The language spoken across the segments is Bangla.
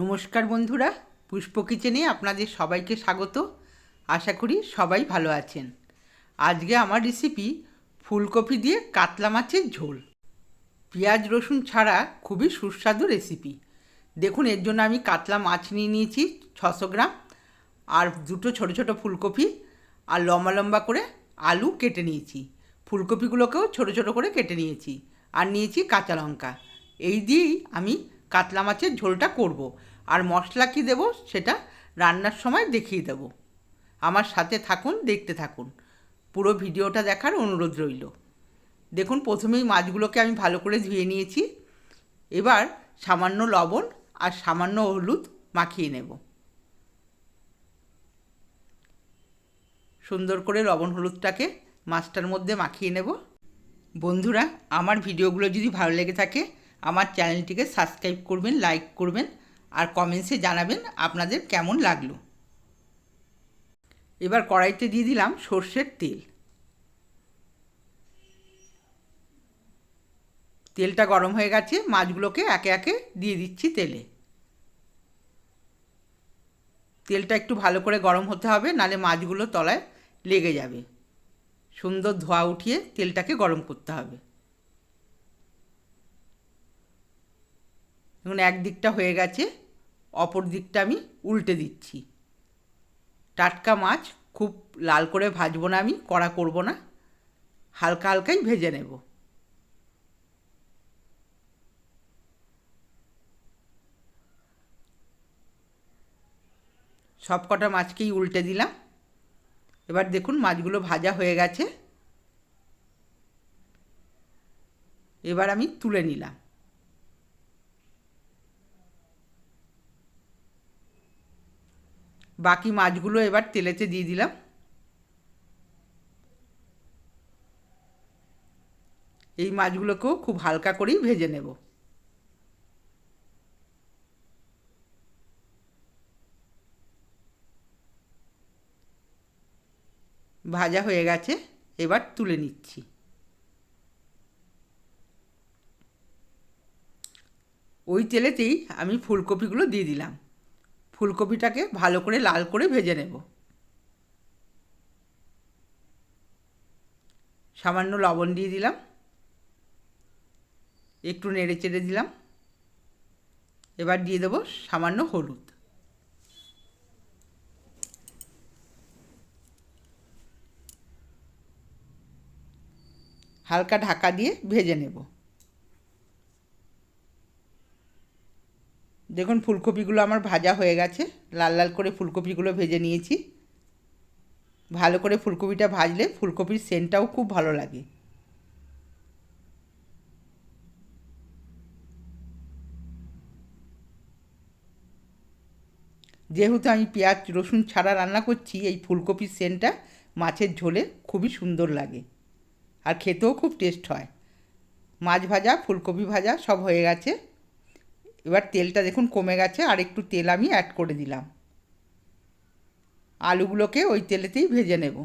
নমস্কার বন্ধুরা, পুষ্প কিচেনে আপনাদের সবাইকে স্বাগত। আশা করি সবাই ভালো আছেন। আজকে আমার রেসিপি ফুলকপি দিয়ে কাতলা মাছের ঝোল। পেঁয়াজ, রসুন ছাড়া খুবই সুস্বাদু রেসিপি দেখুন, এর জন্য আমি কাতলা মাছ নিয়ে নিয়েছি ছশো গ্রাম, আর দুটো ছোট ছোট ফুলকপি, আর লম্বা লম্বা করে আলু কেটে নিয়েছি। ফুলকপিগুলোকেও ছোট ছোট করে কেটে নিয়েছি, আর নিয়েছি কাঁচা লঙ্কা। এই দিয়েই আমি কাতলা মাছের ঝোলটা করব। আর মশলা কী দেবো সেটা রান্নার সময় দেখিয়ে দেবো। আমার সাথে থাকুন, দেখতে থাকুন। পুরো ভিডিওটা দেখার অনুরোধ রইল। দেখুন, প্রথমেই মাছগুলোকে আমি ভালো করে ধুয়ে নিয়েছি। এবার সামান্য লবণ আর সামান্য হলুদ মাখিয়ে নেব। সুন্দর করে লবণ হলুদটাকে মাছটার মধ্যে মাখিয়ে নেব। বন্ধুরা, আমার ভিডিওগুলো যদি ভালো লেগে থাকে আমার চ্যানেলটিকে সাবস্ক্রাইব করবেন, লাইক করবেন আর কমেন্টসে জানাবেন আপনাদের কেমন লাগল। এবার কড়াইতে দিয়ে দিলাম সর্ষের তেল। তেলটা গরম হয়ে গেছে, মাছগুলোকে একে একে দিয়ে দিচ্ছি তেলে। তেলটা একটু ভালো করে গরম হতে হবে, নালে মাছগুলো তলায় লেগে যাবে। সুন্দর ধোয়া উঠিয়ে তেলটাকে গরম করতে হবে। এখন এক দিকটা হয়ে গেছে, অপর দিকটা আমি উল্টে দিচ্ছি। টাটকা মাছ খুব লাল করে ভাজবো না আমি, কড়া করব না, হালকা হালকাই ভেজে নেব। সব কটা মাছকেই উল্টে দিলাম। এবার দেখুন, মাছগুলো ভাজা হয়ে গেছে। এবার আমি তুলে নিলাম। বাকি মাছগুলো এবার তেলেতে দিয়ে দিলাম। এই মাছগুলোকেও খুব হালকা করেই ভেজে নেব। ভাজা হয়ে গেছে, এবার তুলে নিচ্ছি। ওই তেলেতেই আমি ফুলকপিগুলো দিয়ে দিলাম। ফুলকপিটাকে ভালো করে লাল করে ভেজে নেব। সামান্য লবণ দিয়ে দিলাম। একটু নেড়ে চেড়ে দিলাম। এবার দিয়ে দেবো সামান্য হলুদ। হালকা ঢাকা দিয়ে ভেজে নেব। দেখুন, ফুলকপিগুলো আমার ভাজা হয়ে গেছে। লাল লাল করে ফুলকপিগুলো ভেজে নিয়েছি। ভালো করে ফুলকপিটা ভাজলে ফুলকপির সেন্টটাও খুব ভালো লাগে। যেহেতু আমি পেঁয়াজ, রসুন ছাড়া রান্না করছি, এই ফুলকপির সেন্টটা মাছের ঝোলে খুবই সুন্দর লাগে আর খেতেও খুব টেস্ট হয়। মাছ ভাজা, ফুলকপি ভাজা সব হয়ে গেছে। এবার তেলটা দেখুন কমে গেছে, আর একটু তেল আমি অ্যাড করে দিলাম। আলুগুলোকে ওই তেলেতেই ভেজে নেব।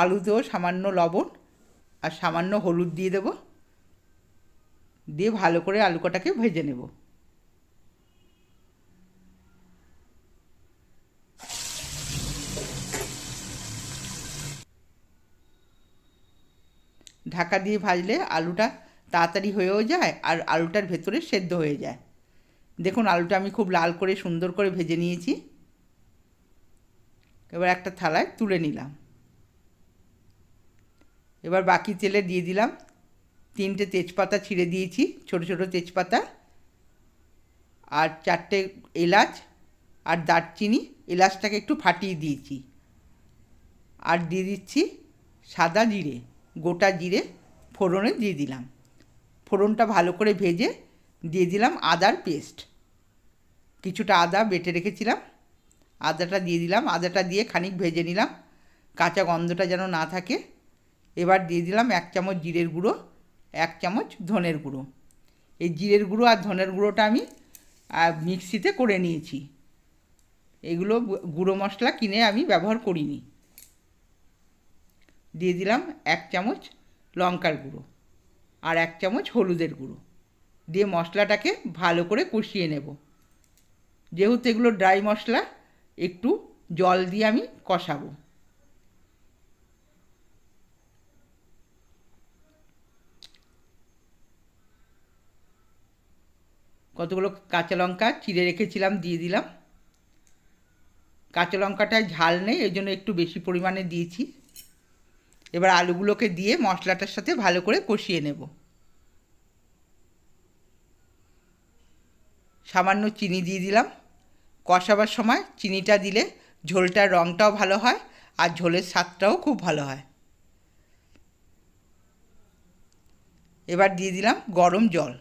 আলু আলুতেও সামান্য লবণ আর সামান্য হলুদ দিয়ে দেব। দিয়ে ভালো করে আলু কটাকে ভেজে নেব। ঢাকা দিয়ে ভাজলে আলুটা তাড়াতাড়ি হয়েও যায় আর আলুটার ভেতরে সেদ্ধ হয়ে যায়। দেখুন আলুটা আমি খুব লাল করে সুন্দর করে ভেজে নিয়েছি। এবার একটা থালায় তুলে নিলাম। এবার বাকি তেলে দিয়ে দিলাম তিনটে তেজপাতা ছিঁড়ে দিয়েছি, ছোট ছোট তেজপাতা আর চারটে এলাচ আর দারচিনি। এলাচটাকে একটু ফাটিয়ে দিয়েছি। আর দিয়ে দিচ্ছি সাদা জিরে, গোটা জিরে ফোড়নে দিয়ে দিলাম। ফোড়নটা ভালো করে ভেজে দিয়ে দিলাম আদার পেস্ট। কিছুটা আদা বেটে রেখেছিলাম। আদাটা দিয়ে দিলাম। আদাটা দিয়ে খানিক ভেজে নিলাম। কাঁচা গন্ধটা যেন না থাকে। এবার দিয়ে দিলাম এক চামচ জিরের গুঁড়ো, এক চামচ ধনের গুঁড়ো। এই জিরের গুঁড়ো আর ধনের গুঁড়োটা আমি মিক্সিতে করে নিয়েছি। এগুলো গুঁড়ো মশলা কিনে আমি ব্যবহার করিনি। দিয়ে দিলাম এক চামচ লঙ্কার গুঁড়ো আর এক চামচ হলুদের গুঁড়ো। দিয়ে মশলাটাকে ভালো করে কষিয়ে নেব। যেহেতু এগুলো ড্রাই মশলা, একটু জল দিয়ে আমি কষাবো। কতগুলো কাঁচা লঙ্কা চিড়ে রেখেছিলাম, দিয়ে দিলাম। কাঁচা লঙ্কাটায় ঝাল নেই এই জন্য একটু বেশি পরিমাণে দিয়েছি। এবার আলুগুলোকে দিয়ে মশলাটার সাথে ভালো করে কষিয়ে নেব। সামান্য চিনি দিয়ে দিলাম। কষাবার সময় চিনিটা দিলে ঝোলটার রঙটাও ভালো হয় আর ঝোলের স্বাদটাও খুব ভালো হয়। এবার দিয়ে দিলাম গরম জল।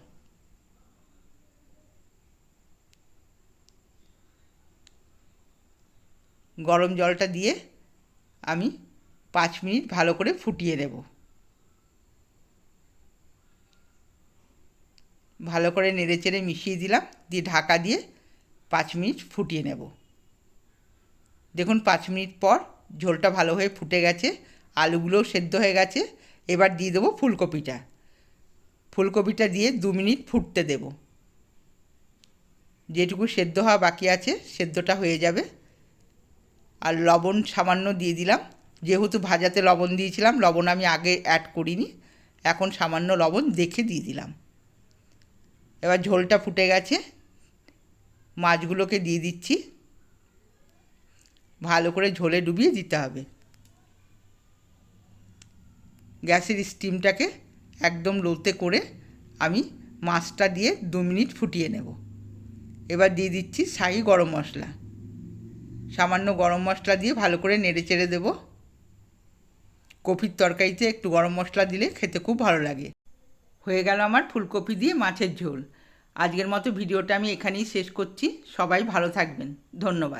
গরম জলটা দিয়ে আমি পাঁচ মিনিট ভালো করে ফুটিয়ে নেব ভালো করে নেড়েচেড়ে মিশিয়ে দিলাম, দিয়ে ঢাকা দিয়ে পাঁচ মিনিট ফুটিয়ে নেব। দেখুন, পাঁচ মিনিট পর ঝোলটা ভালো হয়ে ফুটে গেছে, আলুগুলোও সেদ্ধ হয়ে গেছে, এবার দিয়ে দেবো ফুলকপিটা। ফুলকপিটা দিয়ে দু মিনিট ফুটতে দেব। যেটুকু সেদ্ধ হওয়া বাকি আছে, সেদ্ধটা হয়ে যাবে। আর লবণ সামান্য দিয়ে দিলাম যেহেতু ভাজাতে লবণ দিয়েছিলাম, লবণ আমি আগে অ্যাড করিনি। এখন সামান্য লবণ দেখে দিয়ে দিলাম। এবার ঝোলটা ফুটে গেছে। মাছগুলোকে দিয়ে দিচ্ছি। ভালো করে ঝোলে ডুবিয়ে দিতে হবে। গ্যাসের স্টিমটাকে একদম লোতে করে আমি মাছটা দিয়ে দু মিনিট ফুটিয়ে নেব। এবার দিয়ে দিচ্ছি শাহি গরম মশলা। সামান্য গরম মশলা দিয়ে ভালো করে নেড়ে চেড়ে দেবো। কপির তরকারিতে একটু গরম মশলা দিলে খেতে খুব ভালো লাগে। হয়ে গেল আমার ফুলকপি দিয়ে মাছের ঝোল। আজকের মতো ভিডিওটা আমি এখানেই শেষ করছি। সবাই ভালো থাকবেন। ধন্যবাদ।